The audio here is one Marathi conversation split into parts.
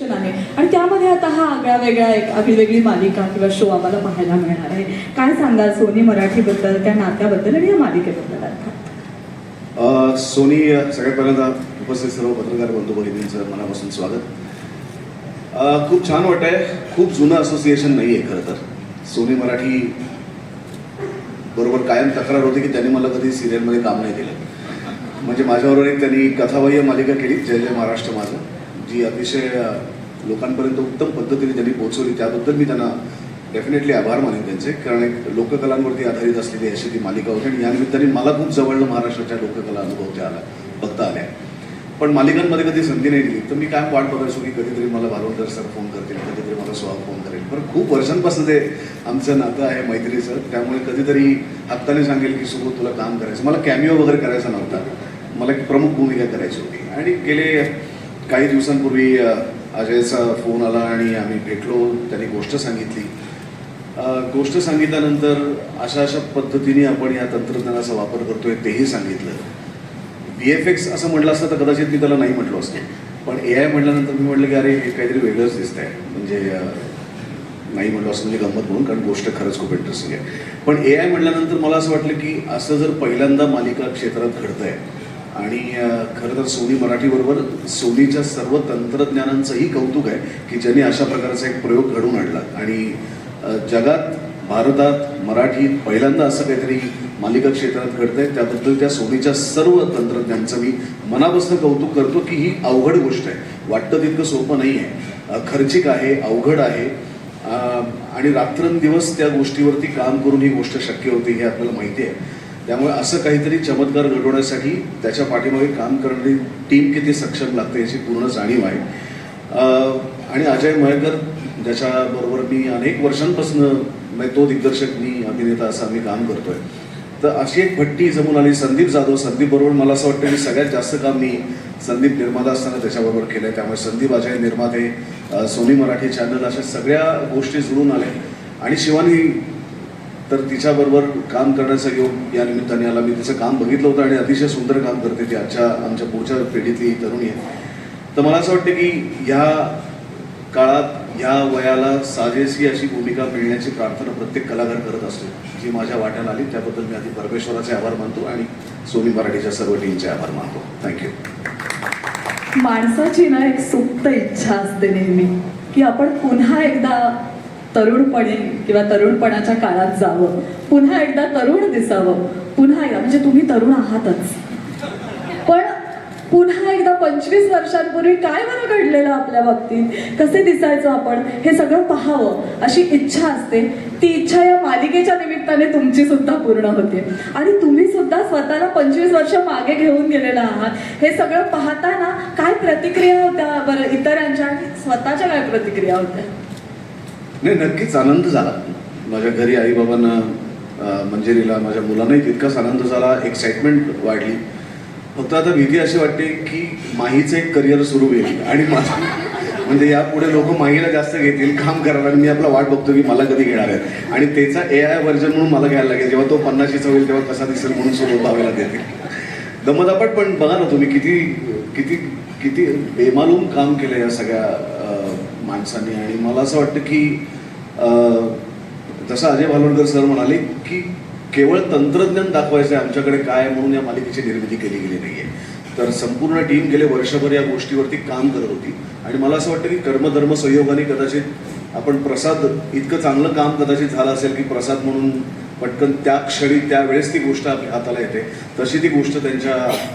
आहे आणि त्यामध्ये आता हा आगळा वेगळा एक आगळी वेगळी मालिका किंवा शो आम्हाला पाहायला मिळणार आहे. काय सांगाल सोनी मराठीबद्दल त्या नात्याबद्दल आणि या मालिकेबद्दल अर्थात? सोनी सगळ्यात पहिल्यांदा उपस्थित सर्व पत्रकार बंधू भगिनींचं मनापासून स्वागत. खूप छान वाटतंय. खूप जुनं असोसिएशन नाही आहे खरं तर. सोनी मराठी बरोबर कायम तक्रार होती की त्यांनी मला कधी सिरियलमध्ये काम नाही केलं. म्हणजे माझ्याबरोबर एक त्यांनी कथाबाह्य मालिका केली जय जय महाराष्ट्र माझं. जी अतिशय लोकांपर्यंत उत्तम पद्धतीने त्यांनी पोहोचवली त्याबद्दल मी त्यांना डेफिनेटली आभार मानेन त्यांचे. कारण एक लोककलांवरती आधारित असलेली अशी ती मालिका होती आणि यानिमित्ताने मला खूप जवळनं महाराष्ट्राच्या लोककला अनुभवत्या आला बघता आल्या. पण मालिकांमध्ये कधी संधी नाही दिली. तर मी काय वाट बघायचो की कधीतरी मला भालवंतर सर फोन करतील कधीतरी मला सुहाग फोन करेल. पण खूप वर्षांपासून ते आमचं नातं आहे मैत्रीचं त्यामुळे कधीतरी हक्काने सांगेल की सुबोध तुला काम करायचं. मला कॅमिओ वगैरे करायचा नव्हता. मला एक प्रमुख भूमिका करायची होती. आणि गेले काही दिवसांपूर्वी अजयचा फोन आला आणि आम्ही भेटलो. त्यांनी गोष्ट सांगितली. गोष्ट सांगितल्यानंतर अशा अशा पद्धतीने आपण या तंत्रज्ञानाचा वापर करतोय तेही सांगितलं. व्ही एफ एक्स असं म्हटलं असतं तर कदाचित मी त्याला नाही म्हटलो असतं. पण ए आय म्हटल्यानंतर मी म्हटलं की अरे हे काहीतरी वेगळंच दिसत आहे म्हणजे नाही म्हटलं असं म्हणजे गंमत म्हणून कारण गोष्ट खरंच खूप इंटरेस्टिंग आहे. पण ए आय म्हटल्यानंतर मला असं वाटलं की असं जर पहिल्यांदा मालिका क्षेत्रात घडतंय आणि खरं तर सोनी मराठीबरोबर सोनीच्या सर्व तंत्रज्ञानांचंही कौतुक आहे की ज्यांनी अशा प्रकारचा एक प्रयोग घडून आणला. आणि जगात भारतात मराठीत पहिल्यांदा असं काहीतरी मालिका क्षेत्रात घडतंय त्याबद्दल त्या सोनीच्या सर्व तंत्रज्ञांचं मी मनापासून कौतुक करतो की ही अवघड गोष्ट आहे. वाटतं तितकं सोपं नाही आहे. खर्चिक आहे अवघड आहे. आणि रात्रंदिवस त्या गोष्टीवरती काम करून ही गोष्ट शक्य होती हे आपल्याला माहिती आहे. त्यामुळे असं काहीतरी चमत्कार घडवण्यासाठी त्याच्या पाठीमागे काम करणारी टीम किती सक्षम लागते याची पूर्ण जाणीव आहे. आणि अजय मयकर ज्याच्याबरोबर मी अनेक वर्षांपासून म्हणजे तो दिग्दर्शक मी अभिनेता असं आम्ही काम करतोय. तर अशी एक भट्टी जमून आली संदीप जाधव. संदीप बरोबर मला असं वाटतं की सगळ्यात जास्त काम मी संदीप निर्माता असताना त्याच्याबरोबर केलं आहे त्यामुळे संदीप अजय निर्माते सोनी मराठी चॅनल अशा सगळ्या गोष्टी जुळून आल्या. आणि शिवानी तर तिच्याबरोबर काम करण्याचा योग या निमित्ताने आला. मी तिचं काम बघितलं होतं आणि अतिशय सुंदर काम करते ती आजच्या आमच्या पुढच्या पिढीतली तरुणी आहे. तर मला असं वाटतं की ह्या काळात ह्या वयाला साजेसी अशी भूमिका मिळण्याची प्रार्थना प्रत्येक कलाकार करत असतो जी माझ्या वाट्याला आली. त्याबद्दल मी आधी परमेश्वराचे आभार मानतो आणि सोनी मराठीच्या सर्व टीमचे आभार मानतो. थँक्यू माणसाची ना एक सुप्त इच्छा असते नेहमी की आपण पुन्हा एकदा तरुणपणे किंवा तरुणपणाच्या काळात जावं. पुन्हा एकदा तरुण दिसावं. पुन्हा एकदा म्हणजे तुम्ही तरुण आहातच. पण पुन्हा एकदा पंचवीस वर्षांपूर्वी काय बरं घडलेलं आपल्या बाबतीत? कसे दिसायचो आपण? हे सगळं पाहावं. अशी इच्छा असते. ती इच्छा या मालिकेच्या निमित्ताने तुमची सुद्धा पूर्ण होते. आणि तुम्ही सुद्धा स्वतःला पंचवीस वर्ष मागे घेऊन गेलेला आहात. हे सगळं पाहताना काय प्रतिक्रिया होत्या बरं इतरांच्या? आणि स्वतःच्या काय प्रतिक्रिया होत्या? नाही नक्कीच आनंद झाला. माझ्या घरी आईबाबांना अं, मंजिरीला माझ्या मुलांनाही तितकाच आनंद झाला एक्साइटमेंट वाढली. फक्त आता भीती अशी वाटते की माहीचं एक करिअर सुरू होईल आणि माझं म्हणजे यापुढे लोक माहीला जास्त घेतील काम करायला आणि मी आपला वाट बघतो की मला कधी घेणार आहे. आणि त्याचा ए आय व्हर्जन म्हणून मला घ्यायला लागेल. जेव्हा तो पन्नाशीचा होईल तेव्हा कसा दिसेल म्हणून सोबत भावेला देतील. दमदापट पण बघा ना तुम्ही किती किती किती बेमालूम काम केलं या सगळ्या माणसांनी. आणि मला असं वाटतं की जसं अजय भालोडकर सर म्हणाले की केवळ तंत्रज्ञान दाखवायचं आहे आमच्याकडे काय आहे म्हणून या मालिकेची निर्मिती केली गेली नाहीये. तर संपूर्ण टीम गेले वर्षभर या गोष्टीवरती काम करत होती. आणि मला असं वाटतं की कर्मधर्म संयोगाने कदाचित आपण प्रसाद इतकं चांगलं काम कदाचित झालं असेल की प्रसाद म्हणून पटकन त्या क्षणी त्यावेळेस ती गोष्ट आपल्या हाताला येते. तशी ती गोष्ट त्यांच्या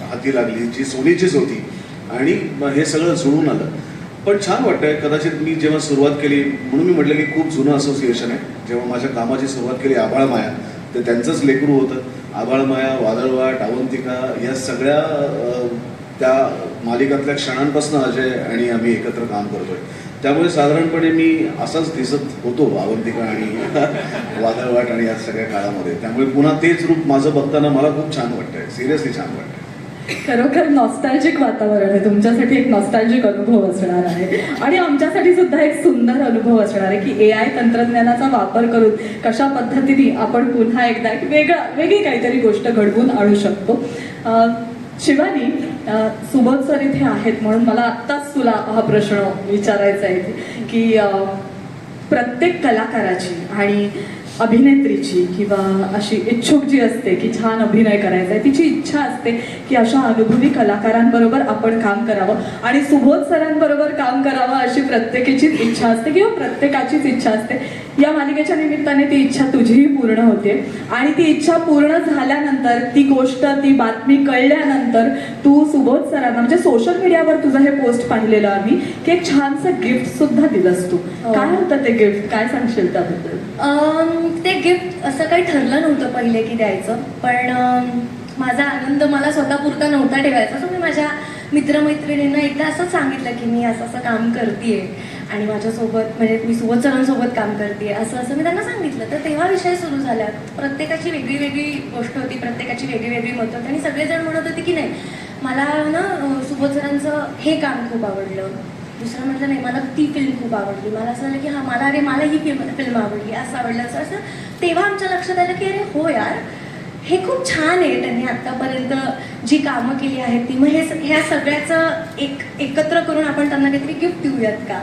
हाती लागली जी सोनीचीच होती. आणि मग हे सगळं जुळून आलं. पण छान वाटतंय. कदाचित मी जेव्हा सुरुवात केली म्हणून मी म्हटलं की खूप जुनं असोसिएशन आहे. जेव्हा माझ्या कामाची सुरुवात केली आभाळ माया तर त्यांचंच लेकरू होतं. आभाळ माया वादळवाट अवंतिका या सगळ्या त्या मालिकातल्या क्षणांपासून अजय आणि आम्ही एकत्र काम करतोय. त्यामुळे साधारणपणे मी असाच दिसत होतो अवंतिका आणि वादळवाट आणि या सगळ्या काळामध्ये. त्यामुळे पुन्हा तेच रूप माझं बघताना मला खूप छान वाटतंय. सिरियसली छान वाटतंय. खरोखर नॉस्टॅल्जिक वातावरण आहे. तुमच्यासाठी एक नॉस्टॅल्जिक अनुभव असणार आहे. आणि आमच्यासाठी सुद्धा एक सुंदर अनुभव असणार आहे की ए आय तंत्रज्ञानाचा वापर करून कशा पद्धतीने आपण पुन्हा एकदा एक वेगळा वेगळी काहीतरी गोष्ट घडवून आणू शकतो. शिवानी सुबोध सर इथे आहेत म्हणून मला आत्ताच तुला हा प्रश्न विचारायचा आहे की प्रत्येक कलाकाराची आणि अभिनेत्रीची किंवा अशी इच्छुक जी असते की छान अभिनय करायचा आहे तिची इच्छा असते की अशा अनुभवी कलाकारांबरोबर आपण काम करावं. आणि सुबोध सरांबरोबर काम करावं अशी प्रत्येकाचीच इच्छा असते किंवा प्रत्येकाचीच इच्छा असते. या मालिकेच्या निमित्ताने ती इच्छा तुझीही पूर्ण होते. आणि ती इच्छा पूर्ण झाल्यानंतर ती गोष्ट ती बातमी कळल्यानंतर तू सुबोध सरांना म्हणजे सोशल मीडियावर तुझं हे पोस्ट पाहिलेलं आम्ही की एक छानसं गिफ्ट सुद्धा दिलंस तू. हो. काय होतं ते गिफ्ट काय सांगशील त्याबद्दल? ते गिफ्ट असं काही ठरलं नव्हतं पहिले की द्यायचं पण माझा आनंद मला स्वतःपुरता नव्हता ठेवायचा. सो मी माझ्या मित्रमैत्रिणींना एकदा असंच सांगितलं की मी असं असं काम करते आणि माझ्यासोबत म्हणजे मी सुबोध सरांसोबत काम करते असं असं मी त्यांना सांगितलं. तर तेव्हा विषय सुरू झाला. प्रत्येकाची वेगळी वेगळी गोष्ट होती प्रत्येकाची वेगळी वेगळी मत होती आणि सगळेजण म्हणत होते की नाही मला ना सुबोध सरांचं हे काम खूप आवडलं. दुसरं म्हटलं नाही मला ती फिल्म खूप आवडली. मला असं झालं की हा मला अरे मला ही फिल्म फिल्म आवडली असं आवडलं असं असं. तेव्हा आमच्या लक्षात आलं की अरे हो यार हे खूप छान आहे त्यांनी आत्तापर्यंत जी कामं केली आहेत ती. मग हे ह्या सगळ्याचं एक एकत्र करून आपण त्यांना काहीतरी गिफ्ट देऊयात का?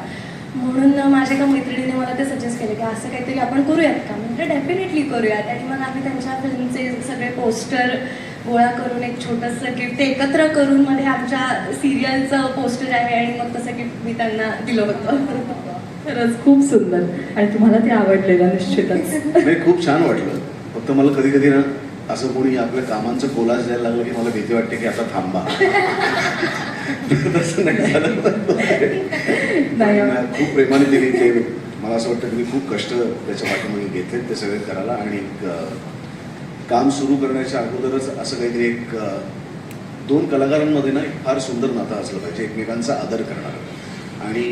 म्हणून माझ्या एका मैत्रिणीने मला ते सजेस्ट केलं की असं काहीतरी आपण करूयात का? म्हटलं डेफिनेटली करूयात. आणि मग आम्ही त्यांच्या फिल्मचे सगळे पोस्टर गोळा करून एक छोटंसं गिफ्ट ते एकत्र करून मध्ये आमच्या सिरियलचं पोस्टर आहे आणि मग तसं गिफ्ट मी त्यांना दिलं होतं. खरंच खूप सुंदर. आणि तुम्हाला ते आवडलेलं निश्चितच. नाही खूप छान वाटलं. फक्त मला कधी कधी ना असं कोणी आपल्या कामांचं कोलाज द्यायला लागलं की मला भीती वाटते की आता थांबा. तसं नाही झालं नाही खूप प्रेमाने दिली ते. मला असं वाटतं की मी खूप कष्ट त्याच्या पाठीमागे घेतले ते सगळे करायला. आणि काम सुरू करण्याच्या अगोदरच असं काहीतरी एक दोन कलाकारांमध्ये ना एक फार सुंदर नातं असलं पाहिजे एकमेकांचा आदर करणार. आणि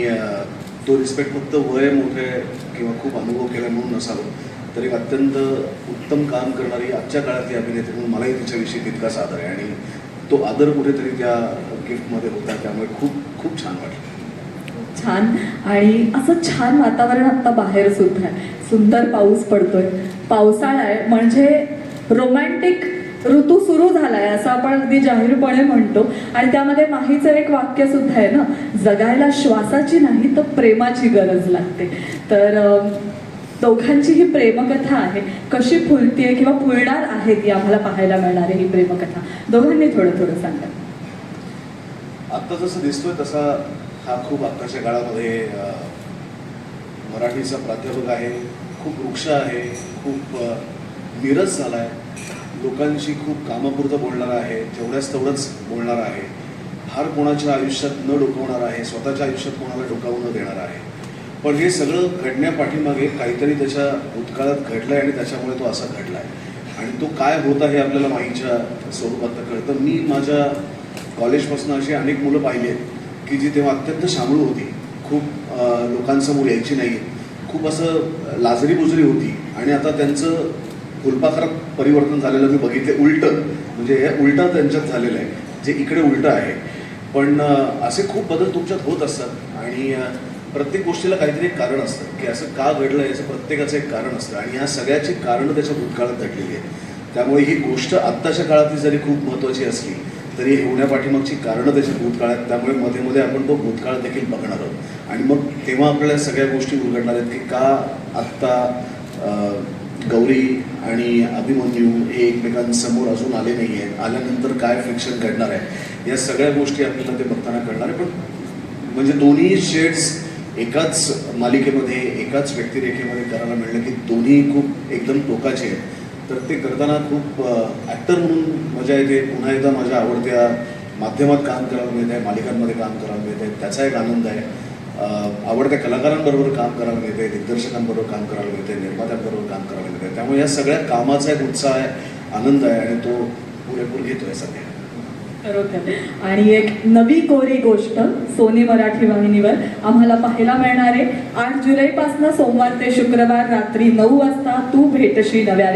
तो रिस्पेक्ट फक्त वय मोठे किंवा खूप अनुभव केला म्हणून नसावं तर एक अत्यंत उत्तम काम करणारी आजच्या काळातली अभिनेत्री म्हणून मलाही तिच्याविषयी तितकाच आदर आहे. आणि तो आदर कुठेतरी त्या गिफ्टमध्ये होता त्यामुळे खूप खूप छान वाटलं. छान. आणि असं छान वातावरण आता बाहेर सुद्धा आहे. सुंदर पाऊस पडतोय. पावसाळा आहे. म्हणजे रोमॅन्टिक ऋतू सुरू झालाय असं आपण अगदी जाहीरपणे म्हणतो. आणि त्यामध्ये माहीचं एक वाक्य सुद्धा आहे ना जगायला श्वासाची नाही तर प्रेमाची गरज लागते. तर दोघांची ही प्रेमकथा आहे. कशी फुलतीये किंवा फुलणार आहे ती आम्हाला पाहायला मिळणार आहे ही प्रेमकथा. दोघांनी थोडं थोडं सांगा. आत्ता जसं दिसतोय तसा हा खूप आत्ताच्या काळामध्ये मराठीचा प्राध्यापक आहे खूप वृक्ष आहे खूप निरस झाला आहे लोकांशी खूप कामापुरतं बोलणार आहे जेवढ्याच तेवढंच बोलणार आहे. फार कोणाच्या आयुष्यात न डोकवणार आहे स्वतःच्या आयुष्यात कोणाला डोकावून न देणार आहे. पण हे सगळं घडण्यापाठीमागे काहीतरी त्याच्या भूतकाळात घडलंय आणि त्याच्यामुळे तो असा घडलाय. आणि तो काय होता हे आपल्याला माहीच्या स्वरूपात कळतं. मी माझ्या कॉलेजपासून अशी अनेक मुलं पाहिली आहेत की जी तेव्हा अत्यंत शामळू होती. खूप लोकांसमोर यायची नाही. खूप असं लाजरी बुजरी होती. आणि आता त्यांचं फुलपाखरात परिवर्तन झालेलं मी बघितले उलटं म्हणजे हे उलटं त्यांच्यात झालेलं आहे. जे इकडे उलटं आहे. पण असे खूप बदल तुमच्यात होत असतात. आणि प्रत्येक गोष्टीला काहीतरी एक कारण असतं. की असं का घडलं याचं प्रत्येकाचं एक कारण असतं. आणि या सगळ्याची कारणं त्याच्या भूतकाळात दडलेली आहेत. त्यामुळे ही गोष्ट आत्ताच्या काळातली जरी खूप महत्त्वाची असली तरी होण्यापाठीमागची कारणं त्याची भूतकाळ आहेत. त्यामुळे मध्ये मध्ये आपण तो भूतकाळ देखील बघणार आहोत. आणि मग तेव्हा आपल्याला सगळ्या गोष्टी उलगडणार आहेत की का आत्ता गौरी आणि अभिमन्यू हे एकमेकांसमोर अजून आले नाही आहेत आल्यानंतर काय फ्रिक्शन घडणार आहे? या सगळ्या गोष्टी आपल्याला ते बघताना कळणार आहे. पण म्हणजे दोन्ही शेड्स एकाच मालिकेमध्ये एकाच व्यक्तिरेखेमध्ये करायला मिळलं की दोन्ही खूप एकदम टोकाचे आहेत. तर ते करताना खूप ॲक्टर म्हणून मजा येते. पुन्हा एकदा माझ्या आवडत्या माध्यमात काम करायला मिळत आहे मालिकांमध्ये काम करायला मिळत आहे. त्याचा एक आनंद आहे. आवडत्या कलाकारांबरोबर काम करायला मिळते दिग्दर्शकांबरोबर काम करायला मिळते निर्मात्यांबरोबर काम करायला मिळते त्यामुळे या सगळ्या कामाचा एक उत्साह आहे आनंद आहे आणि तो पुरेपूर घेतोय सध्या आणि एक नवी कोरी गोष्ट सोनी मराठी वाहिनीवर आम्हाला पाहायला मिळणार आहे. आठ जुलैपासून सोमवार ते शुक्रवार रात्री नऊ वाजता तू भेटशी नव्या